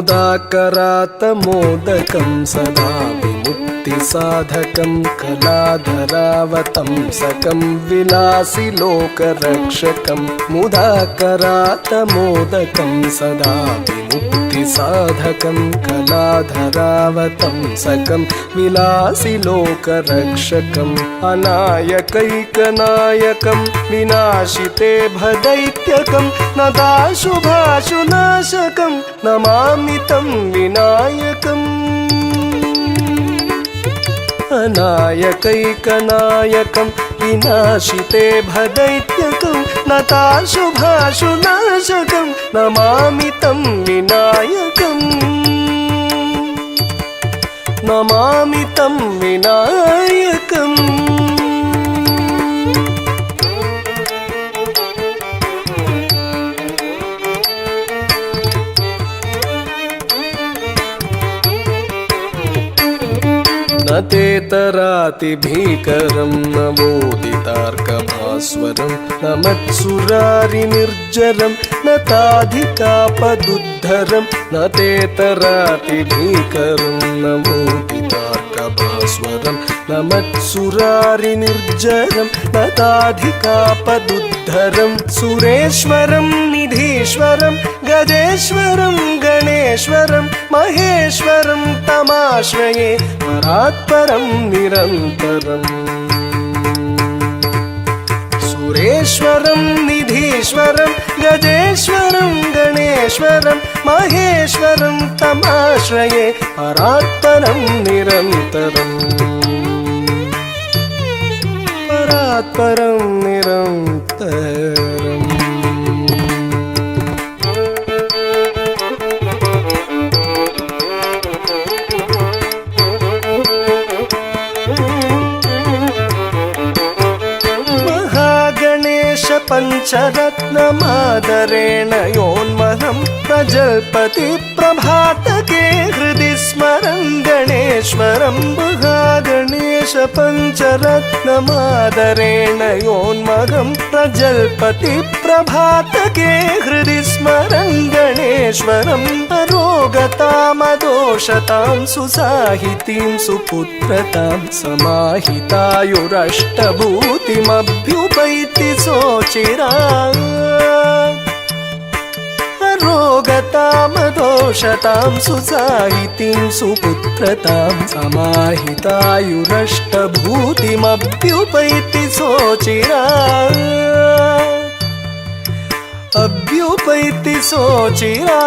मुदाकरातमोदकं सदा विमुक्तिसाधकं कलाधरावतंसकं विलासि लोकरक्षकं मुदाकरातमोदकं सदा विमुक्तिसाधकं कलाधरावतंसकं विलासि लोकरक्षकम् अनायकैकनायकं विनाशिते भदैत्यकं नदाशुभाशुनाशकं नमामि तं विनायकम् अनायकैकनायकं विनाशिते भदैत्यकं नताशुभाशुनाशकं नमामि तं विनायकम् नमामि तं विनायकम् न तेतरातिभीकरं न बोधितार्कभास्वरं न मत्सुरारिनिर्जरं न ताधिकापदुद्धरं न तेतरातिभीकरं न बोधितार्कभास्वरं न मत्सुरारिनिर्जरं न ताधिकापदुद्धरं सुरेश्वरं निधीश्वरं गजेश्वरं गणेश्वरं महेश्वरं तमाश्रये परात्परं निरन्तरम् सुरेश्वरं निधीश्वरं गजेश्वरं गणेश्वरं महेश्वरं तमाश्रये परात्परं निरन्तरम् परात्परं निरन्तरम् पञ्चरत्नमादरेण योन्महं प्रजल्पति प्रभातके हृदि स्मरं गणेश्वरं महागणेश पञ्चरत्नमादरेण योन्महं प्रजल्पति प्रभातके हृदि स्मरं गणेश्वरं रोगतामदोषतां सुसाहितीं सुपुत्रतां समाहितायुरष्टभूतिमभ्युपैति भ्युपैतिसोचिरा रोगतामदोषतां सुसाहितिं सुपुत्रतां समाहितायुरष्टभूतिमभ्युपैति सोचिरा अभ्युपैति सोचिरा